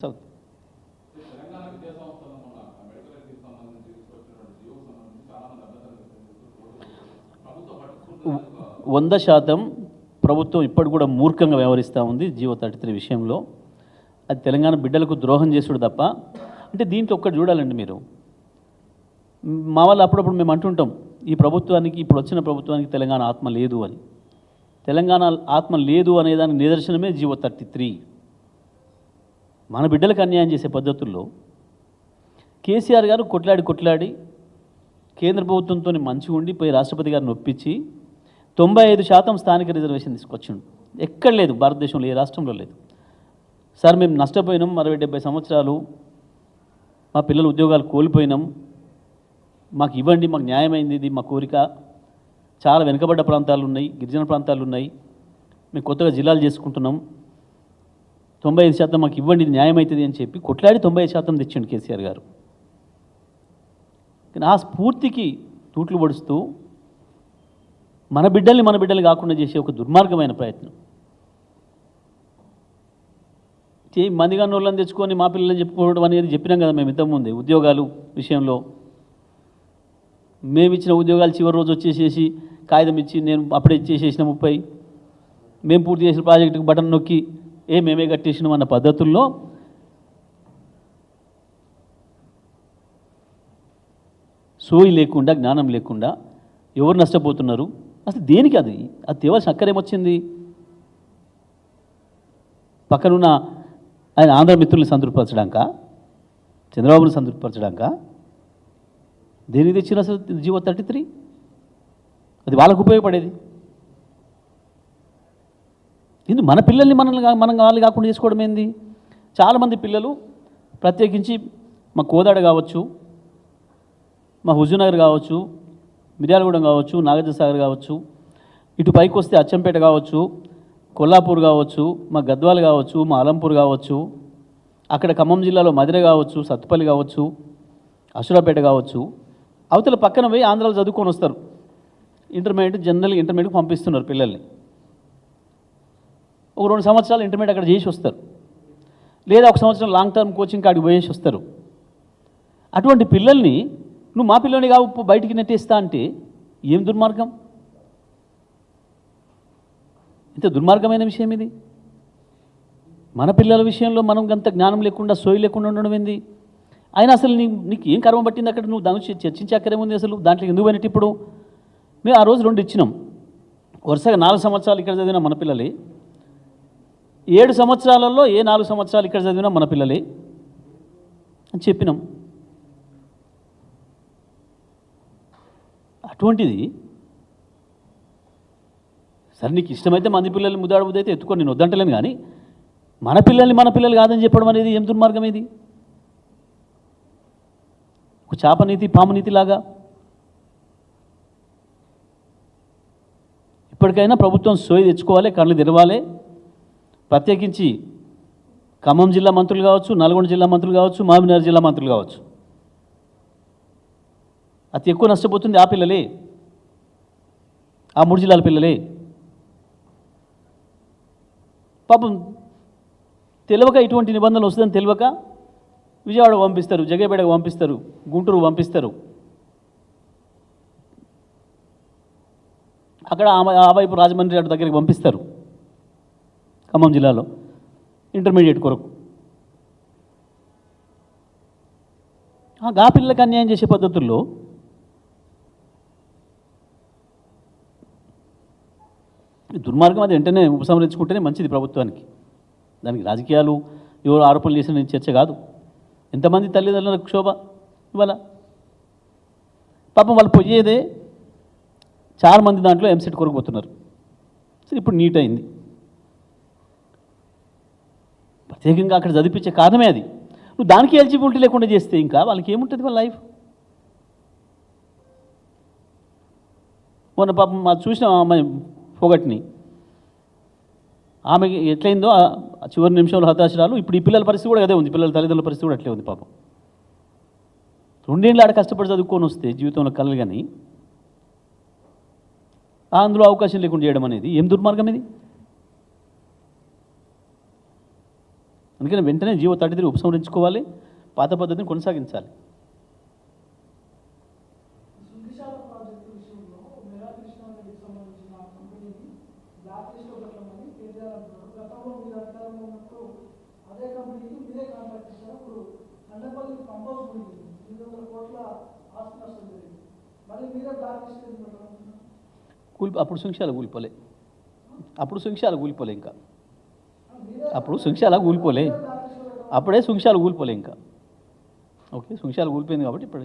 South GO వంద శాతం ప్రభుత్వం ఇప్పటికి కూడా మూర్ఖంగా వ్యవహరిస్తూ ఉంది జియో థర్టీ త్రీ విషయంలో. అది తెలంగాణ బిడ్డలకు ద్రోహం చేసుడు తప్ప అంటే దీంట్లో ఒక్కటి చూడాలండి మీరు. మ్, వాళ్ళు అప్పుడప్పుడు మేము అంటుంటాం ఈ ప్రభుత్వానికి ఇప్పుడు వచ్చిన ప్రభుత్వానికి తెలంగాణ ఆత్మ లేదు అని. తెలంగాణ ఆత్మ లేదు అనేదానికి నిదర్శనమే జియో థర్టీ త్రీ. మన బిడ్డలకు అన్యాయం చేసే పద్ధతుల్లో కేసీఆర్ గారు కొట్లాడి కొట్లాడి కేంద్ర ప్రభుత్వంతో మంచిగా ఉండి పోయి రాష్ట్రపతి గారిని ఒప్పించి తొంభై ఐదు శాతం స్థానిక రిజర్వేషన్ తీసుకొచ్చిండు. ఎక్కడ లేదు భారతదేశంలో ఏ రాష్ట్రంలో లేదు. సార్ మేము నష్టపోయినాం అరవై డెబ్బై సంవత్సరాలు మా పిల్లలు ఉద్యోగాలు కోల్పోయినాం. మాకు ఇవ్వండి మాకు న్యాయమైంది ఇది మా కోరిక. చాలా వెనుకబడ్డ ప్రాంతాలు ఉన్నాయి గిరిజన ప్రాంతాలు ఉన్నాయి. మేము కొత్తగా జిల్లాలు చేసుకుంటున్నాం. తొంభై ఐదు శాతం మాకు ఇవ్వండి ఇది న్యాయమవుతుంది అని చెప్పి కొట్లాడి తొంభై ఐదు శాతం తెచ్చిండు కేసీఆర్ గారు. కానీ ఆ స్ఫూర్తికి తూట్లు పడుస్తూ మన బిడ్డల్ని మన బిడ్డలు కాకుండా చేసే ఒక దుర్మార్గమైన ప్రయత్నం. మందిగా నోళ్ళని తెచ్చుకొని మా పిల్లల్ని చెప్పుకోవడం అనేది చెప్పినాం కదా మేము ఇంతకుముందే ఉద్యోగాలు విషయంలో. మేము ఇచ్చిన ఉద్యోగాలు చివరి రోజు వచ్చేసేసి కాగితం ఇచ్చి నేను అప్పుడే ఇచ్చేసేసిన ముప్పై. మేము పూర్తి చేసిన ప్రాజెక్టుకి బటన్ నొక్కి ఏ మేమే కట్టేసినాం అన్న పద్ధతుల్లో సోయి లేకుండా జ్ఞానం లేకుండా ఎవరు నష్టపోతున్నారు? అసలు దేనికి అది? అది తేవాల్సిన అక్కరేమొచ్చింది పక్కనున్న ఆయన ఆంధ్ర మిత్రుల్ని సంతృప్తిపరచడాక చంద్రబాబుని సంతృప్తిపరచడాక దేనికి తెచ్చిన అసలు జీవో థర్టీ త్రీ? అది వాళ్ళకు ఉపయోగపడేది. ఇది మన పిల్లల్ని మనల్ని మనం వాళ్ళు కాకుండా చేసుకోవడం ఏంది? చాలామంది పిల్లలు ప్రత్యేకించి మా కోదాడ కావచ్చు మా హుజూర్నగర్ కావచ్చు మిర్యాలగూడెం కావచ్చు నాగార్జున సాగర్ కావచ్చు ఇటు పైకి వస్తే అచ్చంపేట కావచ్చు కొల్లాపూర్ కావచ్చు మా గద్వాల కావచ్చు మా అలంపూర్ కావచ్చు అక్కడ ఖమ్మం జిల్లాలో మదిర కావచ్చు సత్తుపల్లి కావచ్చు అసురాపేట కావచ్చు అవతల పక్కన పోయి ఆంధ్రాలో చదువుకొని వస్తారు. ఇంటర్మీడియట్ జనరల్ ఇంటర్మీడియట్ పంపిస్తున్నారు పిల్లల్ని. ఒక రెండు సంవత్సరాలు ఇంటర్మీడియట్ అక్కడ చేసి వస్తారు. లేదా ఒక సంవత్సరం లాంగ్ టర్మ్ కోచింగ్ కాడికి పోయేసి వస్తారు. అటువంటి పిల్లల్ని నువ్వు మా పిల్లని కావు బయటికి నెట్టేస్తా అంటే ఏం దుర్మార్గం? ఇంత దుర్మార్గమైన విషయం ఇది. మన పిల్లల విషయంలో మనం అంత జ్ఞానం లేకుండా సోయి లేకుండా ఉండడం ఏంది? అయినా అసలు నీ నీకు ఏం కర్మ పట్టింది అక్కడ? నువ్వు దాని గురించి అసలు? దాంట్లో ఎందుకు పోయినట్టు ఇప్పుడు? మేము ఆ రోజు రెండు ఇచ్చినాం. వరుసగా నాలుగు సంవత్సరాలు ఇక్కడ చదివిన మన పిల్లలే. ఏడు సంవత్సరాలలో ఏ నాలుగు సంవత్సరాలు ఇక్కడ చదివినా మన పిల్లలే అని చెప్పినాం. అటువంటిది సరే నీకు ఇష్టమైతే మంది పిల్లల్ని ముద్దాడు ఎత్తుకొని నేను వద్దంటలేను కానీ మన పిల్లల్ని మన పిల్లలు కాదని చెప్పడం అనేది ఏం దుర్మార్గం ఇది? ఒక చేపనీతి పామునీతిలాగా లాగా. ఇప్పటికైనా ప్రభుత్వం సోయి తెచ్చుకోవాలి కళ్ళు తెరవాలి. ప్రత్యేకించి ఖమ్మం జిల్లా మంత్రులు కావచ్చు నల్గొండ జిల్లా మంత్రులు కావచ్చు మామినార్ జిల్లా మంత్రులు కావచ్చు. అతి ఎక్కువ నష్టపోతుంది ఆ పిల్లలే. ఆ మూడు జిల్లాల పిల్లలే. పాపం తెలియక ఇటువంటి నిబంధనలు వస్తుందని తెలియక విజయవాడ పంపిస్తారు జగేపేటకు పంపిస్తారు గుంటూరు పంపిస్తారు. అక్కడ ఆ- ఆ వైపు రాజమండ్రి అటు దగ్గరికి పంపిస్తారు. ఖమ్మం జిల్లాలో ఇంటర్మీడియట్ కొరకు. ఆ గా పిల్లలకు అన్యాయం చేసే పద్ధతుల్లో ఈ దుర్మార్గం అది వెంటనే ఉపసంహరించుకుంటేనే మంచిది ప్రభుత్వానికి. దానికి రాజకీయాలు ఎవరు ఆరోపణలు చేసిన చర్చ కాదు. ఎంతమంది తల్లిదండ్రుల క్షోభ ఇవాళ పాపం వాళ్ళు పోయేదే చాలా మంది దాంట్లో ఎంసెట్ కొరకు పోతున్నారు. సరే ఇప్పుడు నీట్ అయింది. ప్రత్యేకంగా అక్కడ చదివించే కారణమే అది. నువ్వు దానికి ఎలిజిబిలిటీ లేకుండా చేస్తే ఇంకా వాళ్ళకి ఏముంటుంది వాళ్ళ లైఫ్ మొన్న పాపం మా చూసిన అమ్మాయి పొగట్ని ఆమెకి ఎట్లయిందో చివరి నిమిషంలో హతాశరాలు ఇప్పుడు ఈ పిల్లల పరిస్థితి కూడా అదే ఉంది. పిల్లల తల్లిదండ్రుల పరిస్థితి కూడా అట్లే ఉంది పాపం. రెండేళ్ళు ఆడ కష్టపడి చదువుకొని వస్తే జీవితంలో కలలు కానీ అందులో అవకాశం లేకుండా చేయడం అనేది ఏం దుర్మార్గం ఇది? అందుకని వెంటనే జీవో థర్టీ త్రీ ఉపసంహరించుకోవాలి. పాత పద్ధతిని కొనసాగించాలి. కూలి అప్పుడు సుంక్షాల కూలిపోలే. అప్పుడు సుంక్షాల కూలిపోలే ఇంకా. అప్పుడు సుంక్షాల కూలిపోలే. అప్పుడే సుంక్షాలు కూలిపోలే ఇంకా. ఓకే సుంక్షాలు కూలిపోయింది కాబట్టి ఇప్పుడు